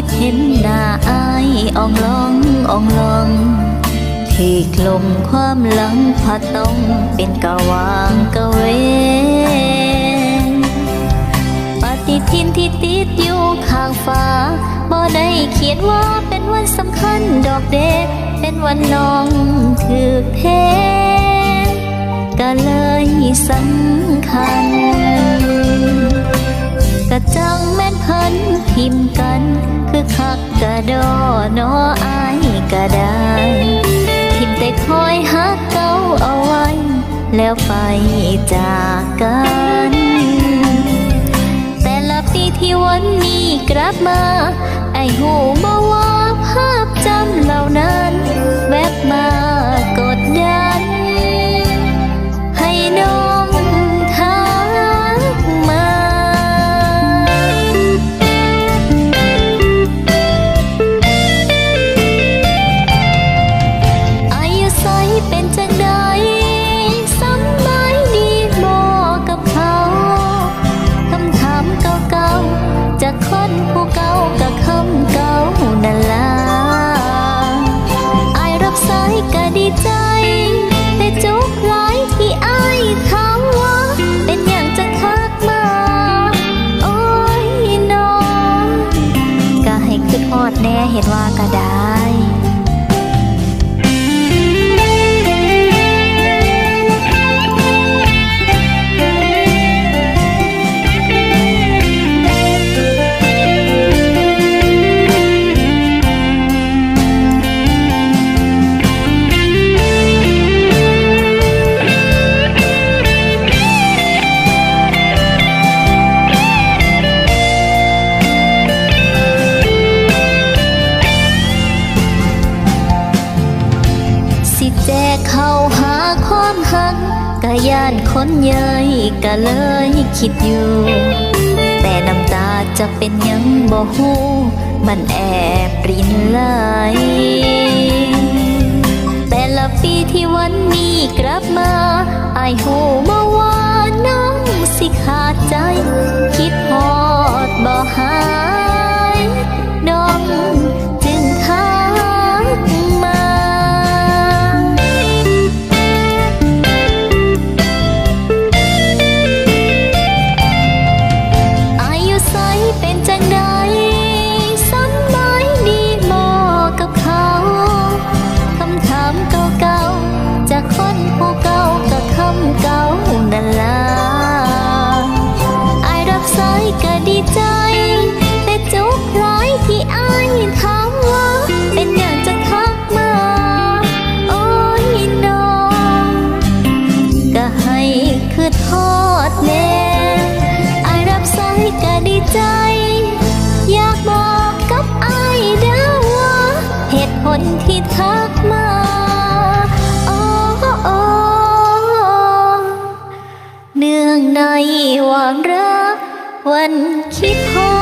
คิดเห็นหน้าอายอ่องลองอ่องลองที่กลมความหลังผัดต้องเป็นกะวางกะเวปฏิทินที่ติดอยู่ข้างฟ้าบ่ได้เขียนว่าเป็นวันสำคัญดอกเดเป็นวันน้องถือเทก็เลยสำคัญกะจังแม่นเพิ่นพิมพ์กัน คักกะดอนออายก็ได้ทิมแต่คอยหักเก่าเอาไว้ แล้วไปจากกัน แต่ละปีที่วันนี้กลับมา ไอ้หูม ก็ดีใจ แต่จุกหลายที่อายถามว่าเป็นอย่างจะคักมา โอ้ยน้องก็ให้ขึ้นฮอดแน่เห็นว่ากระดา เข้าหาความหักกะย่านคนเย้ยก็เลยคิดอยู่ แต่น้ำตาจะเป็นยังบ่ฮู้มันแอบรินไหลแต่ละปีที่วันนี้กลับมาไอหูม ดแน่อายรับสายก็ดีใจ อยากบอกกับอายเด้อว่าเหตุผลที่ทักมาโอ้โอ้เนื่องในวันรัก วันคิดฮอ